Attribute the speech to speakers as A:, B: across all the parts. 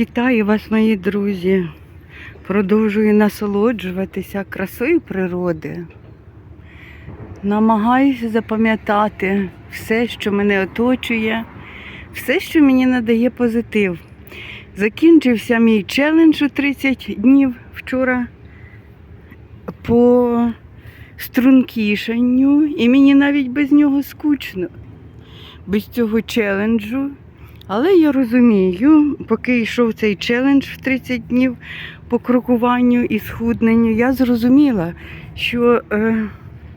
A: Вітаю вас, мої друзі. Продовжую насолоджуватися красою природи. Намагаюся запам'ятати все, що мене оточує, все, що мені надає позитив. Закінчився мій челендж у 30 днів вчора по стрункішанню, і мені навіть без нього скучно, без цього челенджу. Але я розумію, поки йшов цей челендж в 30 днів по крокуванню і схудненню, я зрозуміла, що е,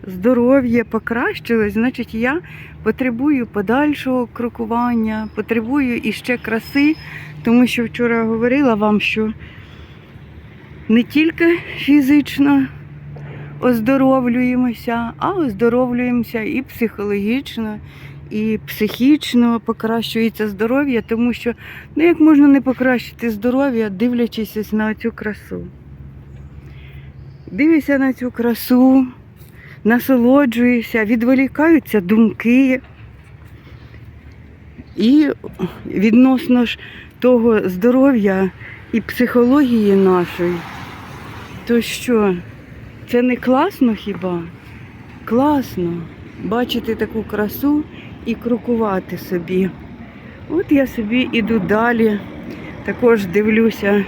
A: здоров'я покращилось, значить, я потребую подальшого крокування, потребую іще краси, тому що вчора говорила вам, що не тільки фізично оздоровлюємося, а оздоровлюємося і психологічно, і психічно покращується здоров'я, тому що ну як можна не покращити здоров'я, дивлячись ось на цю красу. Дивишся на цю красу, насолоджуєшся, відволікаються думки. І відносно ж того здоров'я і психології нашої, то що, це не класно хіба? Класно бачити таку красу і крокувати собі. От я собі іду далі. Також дивлюся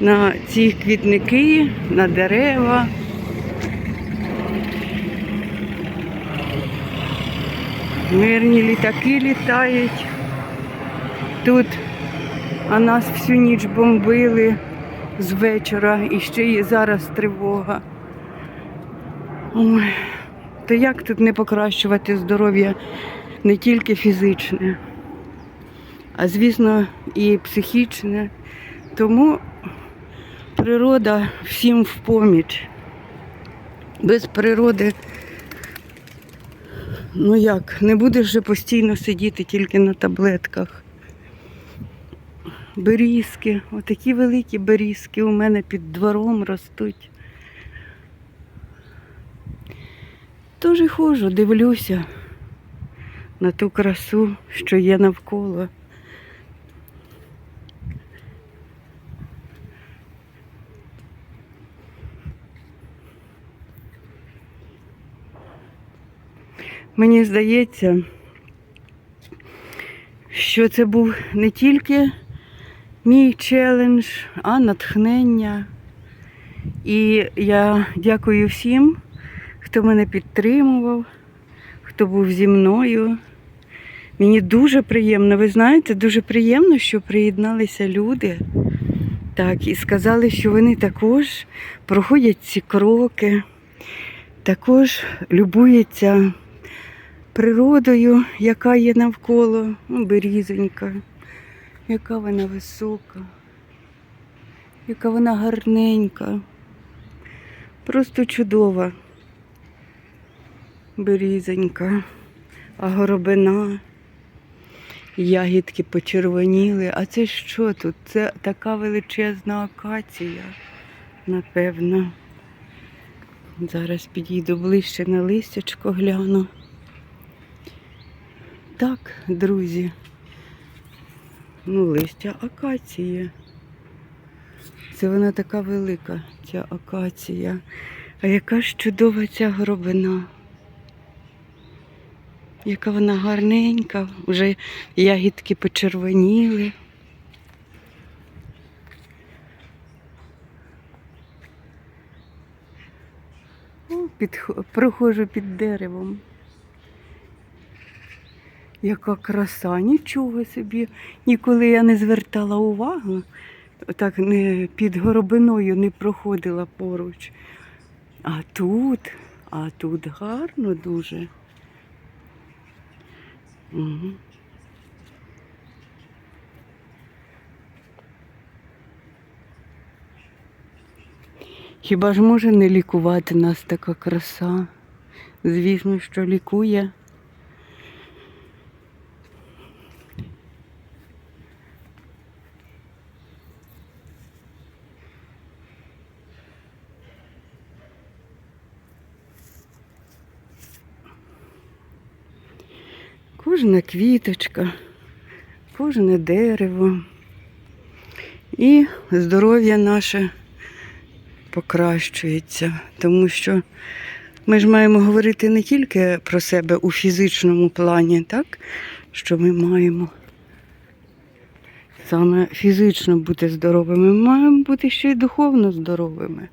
A: на ці квітники, на дерева. Мирні літаки літають. Тут, а нас всю ніч бомбили з вечора і ще є зараз тривога. Ой, то як тут не покращувати здоров'я не тільки фізичне, а звісно, і психічне. Тому природа всім в поміч. Без природи, ну як, не будеш же постійно сидіти тільки на таблетках. Берізки, отакі великі берізки у мене під двором ростуть. Тож і ходжу, дивлюся на ту красу, що є навколо. Мені здається, що це був не тільки мій челендж, а натхнення. І я дякую всім, хто мене підтримував, хто був зі мною. Мені дуже приємно, ви знаєте, дуже приємно, що приєдналися люди. Так, і сказали, що вони також проходять ці кроки, також любуються природою, яка є навколо, ну, берізонька, яка вона висока, яка вона гарненька, просто чудова. Берізонька, а горобина, ягідки почервоніли. А це що тут? Це така величезна акація, напевно. Зараз підійду ближче на листячко гляну. Так, друзі. Ну, листя акації. Це вона така велика, ця акація. А яка ж чудова ця горобина. Яка вона гарненька, вже ягідки почервоніли. Під, проходжу під деревом. Яка краса, нічого собі. Ніколи я не звертала увагу, так не під горобиною не проходила поруч. А тут, а тут гарно дуже. Хіба ж може не лікувати нас така краса? Звісно, що лікує. Кожна квіточка, кожне дерево, І здоров'я наше покращується, тому що ми ж маємо говорити не тільки про себе у фізичному плані, так? Що ми маємо саме фізично бути здоровими, ми маємо бути ще й духовно здоровими.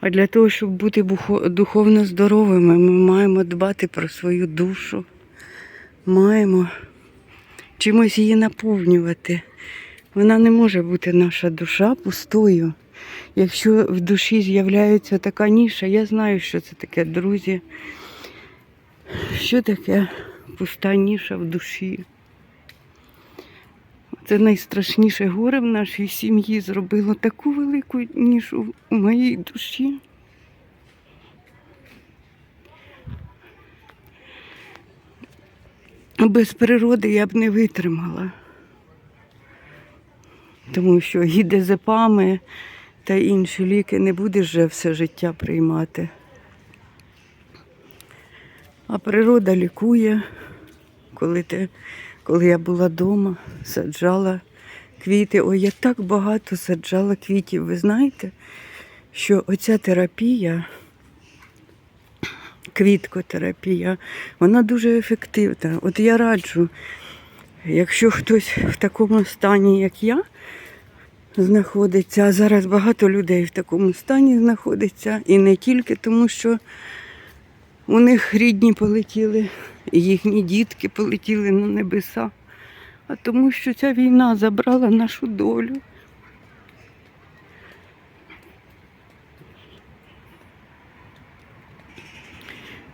A: А для того, щоб бути духовно здоровими, ми маємо дбати про свою душу, маємо чимось її наповнювати. Вона не може бути наша душа пустою. Якщо в душі з'являється така ніша, я знаю, що це таке, друзі. Що таке пуста ніша в душі? Це найстрашніше горе в нашій сім'ї зробило таку велику нішу у моїй душі. Без природи я б не витримала. Тому що гідезепами та інші ліки не будеш вже все життя приймати. А природа лікує, коли, ти, коли я була вдома, саджала квіти. Ой, я так багато саджала квітів. Ви знаєте, що оця терапія, квіткотерапія, вона дуже ефективна. От я раджу, якщо хтось в такому стані, як я, знаходиться, а зараз багато людей в такому стані знаходиться, і не тільки тому, що у них рідні полетіли, їхні дітки полетіли на небеса, а тому, що ця війна забрала нашу долю.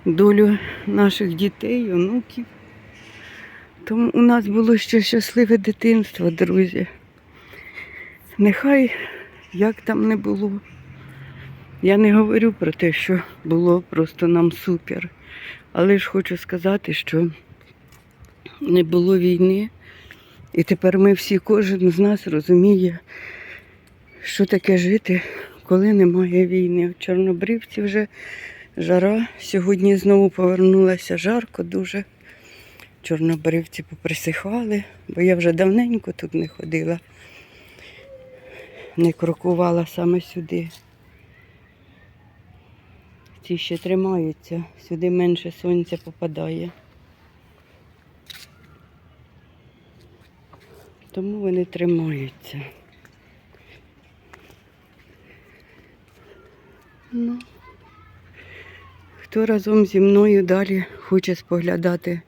A: Долю наших дітей, онуків. Тому у нас було ще щасливе дитинство, друзі. Нехай як там не було. Я не говорю про те, що було просто нам супер. Але ж хочу сказати, що не було війни. І тепер ми всі, кожен з нас розуміє, що таке жити, коли немає війни. В Чорнобривці вже жара. Сьогодні знову повернулася жарко дуже. Чорнобривці поприсихали, бо я вже давненько тут не ходила, не крокувала саме сюди. Ці ще тримаються, сюди менше сонця попадає. Тому вони тримаються. Ну, хто разом зі мною далі хоче споглядати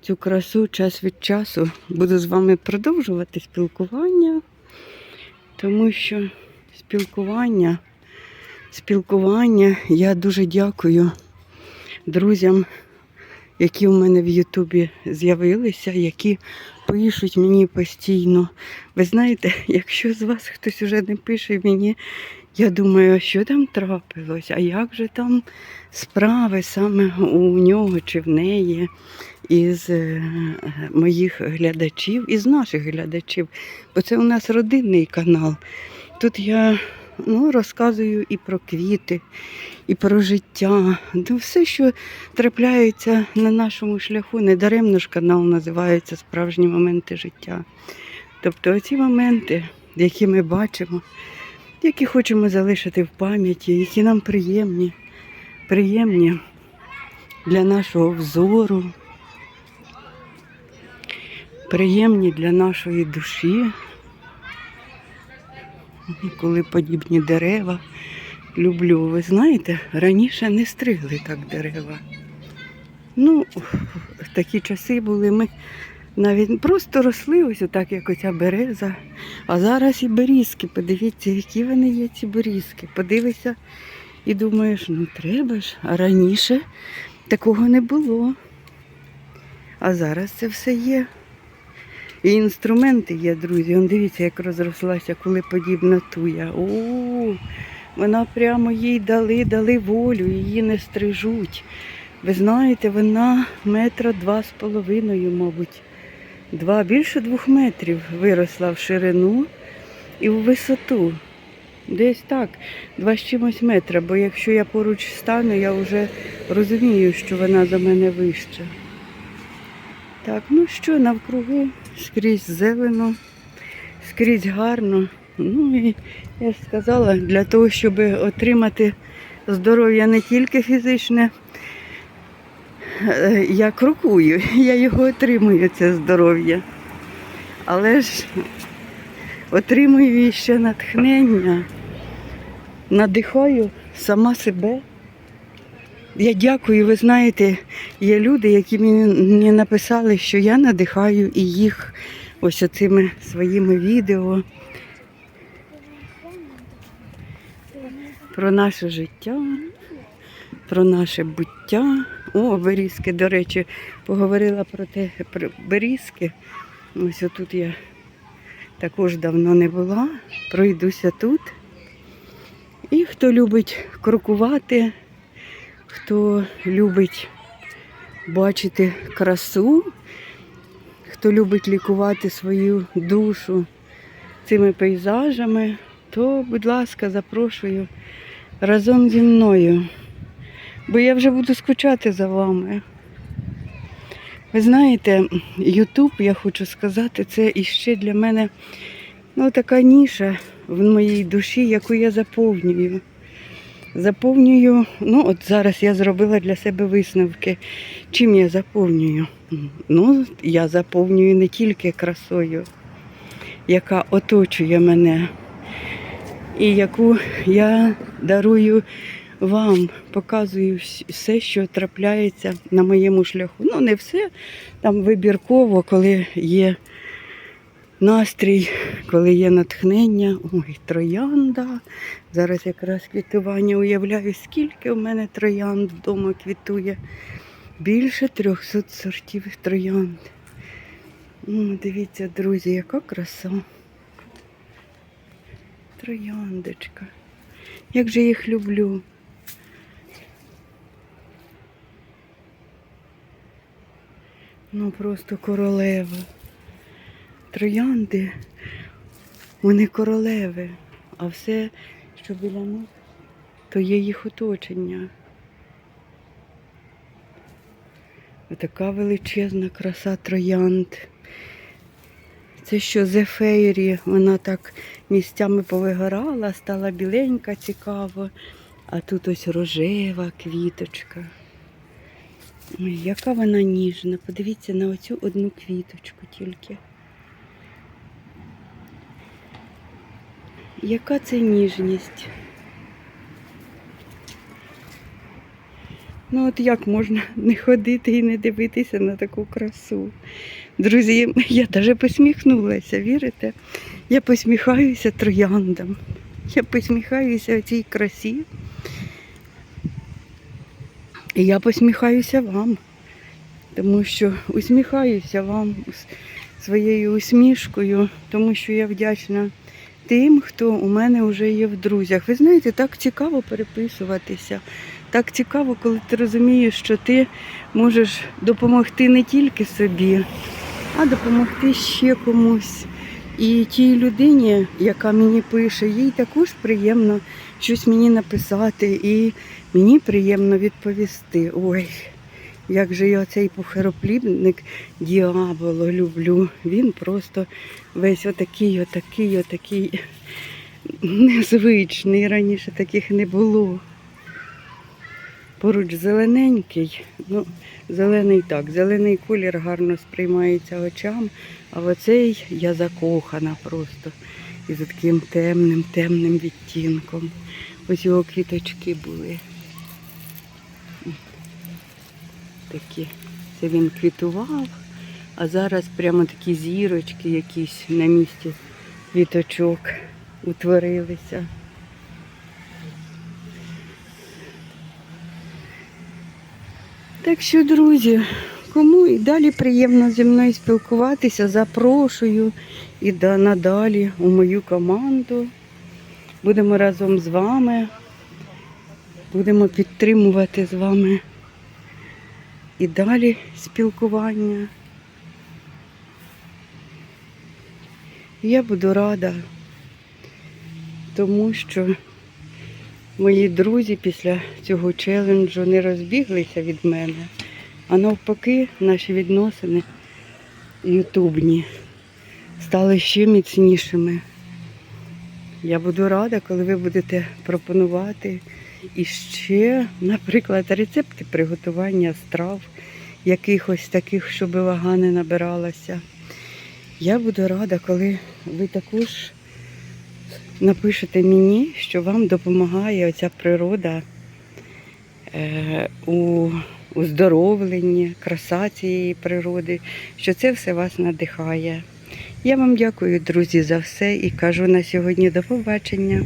A: цю красу час від часу, буду з вами продовжувати спілкування, тому що спілкування, спілкування, я дуже дякую друзям, які в мене в Ютубі з'явилися, які пишуть мені постійно. Ви знаєте, якщо з вас хтось уже не пише мені, я думаю, що там трапилось, а як же там справи саме у нього чи в неї із е, моїх глядачів, із наших глядачів, бо це у нас родинний канал. Тут я ну, розказую і про квіти, і про життя. Ну, все, що трапляється на нашому шляху, недаремно ж канал називається Справжні моменти життя. Тобто оці моменти, які ми бачимо, які хочемо залишити в пам'яті, які нам приємні, приємні для нашого взору, приємні для нашої душі, коли подібні дерева. Люблю, ви знаєте, раніше не стригли так дерева. Ну, такі часи були. Ми навіть просто росли ось отак, як оця береза. А зараз і берізки. Подивіться, які вони є, ці берізки. Подивися і думаєш, ну треба ж. А раніше такого не було. А зараз це все є. І інструменти є, друзі. Он дивіться, як розрослася, коли подібна туя. О, вона прямо їй дали, дали волю, її не стрижуть. Ви знаєте, вона метра два з половиною, мабуть. Два, більше двох метрів виросла в ширину і в висоту. Десь так, два з чимось метра, бо якщо я поруч стану, я вже розумію, що вона за мене вища. Так, ну що, навкруги скрізь зелено, скрізь гарно. Ну і я ж сказала, для того, щоб отримати здоров'я не тільки фізичне, е, я крокую, я його отримую, це здоров'я. Але ж отримую ще натхнення, надихаю сама себе. Я дякую, ви знаєте, є люди, які мені написали, що я надихаю і їх ось оцими своїми відео про наше життя, про наше буття. О, берізки, до речі, поговорила про те, про берізки. Ось отут я також давно не була, пройдуся тут. І хто любить крокувати, хто любить бачити красу, хто любить лікувати свою душу цими пейзажами, то, будь ласка, запрошую разом зі мною, бо я вже буду скучати за вами. Ви знаєте, Ютуб, я хочу сказати, це іще для мене ну, така ніша в моїй душі, яку я заповнюю. Заповнюю, ну от зараз я зробила для себе висновки. Чим я заповнюю? Ну, я заповнюю не тільки красою, яка оточує мене, і яку я дарую вам, показую все, що трапляється на моєму шляху. Ну, не все там вибірково, коли є настрій, коли є натхнення. Ой, троянда. Зараз якраз квітування уявляю, скільки в мене троянд вдома квітує. Більше 300 сортів троянд. О, дивіться, друзі, яка краса. Трояндочка. Як же їх люблю. Ну просто королева. Троянди, вони королеви, а все, що біля них, то є їх оточення. Така величезна краса троянд. Це що зефейрі, вона так місцями повигорала, стала біленька, цікаво. А тут ось рожева квіточка. Яка вона ніжна. Подивіться на оцю одну квіточку тільки. Яка це ніжність? Ну от як можна не ходити і не дивитися на таку красу? Друзі, я навіть посміхнулася, вірите? Я посміхаюся трояндам. Я посміхаюся цій красі. І я посміхаюся вам, тому що усміхаюся вам своєю усмішкою, тому що я вдячна тим, хто у мене вже є в друзях. Ви знаєте, так цікаво переписуватися. Так цікаво, коли ти розумієш, що ти можеш допомогти не тільки собі, а допомогти ще комусь. І тій людині, яка мені пише, їй також приємно щось мені написати, і мені приємно відповісти. Ой, як же я цей похироплівник діаболо люблю. Він просто весь отакий, отакий, отакий незвичний. Раніше таких не було. Поруч зелененький, ну, зелений так, зелений колір гарно сприймається очам, а оцей я закохана просто із таким темним, темним відтінком. Ось його квіточки були. Такі. Це він квітував, а зараз прямо такі зірочки якісь на місці квіточок утворилися. Так що, друзі, кому і далі приємно зі мною спілкуватися, запрошую і да, надалі у мою команду. Будемо разом з вами. Будемо підтримувати з вами і далі спілкування. Я буду рада, тому що мої друзі після цього челенджу не розбіглися від мене, а навпаки, наші відносини ютубні стали ще міцнішими. Я буду рада, коли ви будете пропонувати і ще, наприклад, рецепти приготування страв, якихось таких, щоб вага не набиралася. Я буду рада, коли ви також напишете мені, що вам допомагає оця природа е, у оздоровленні, краса цієї природи, що це все вас надихає. Я вам дякую, друзі, за все і кажу на сьогодні до побачення.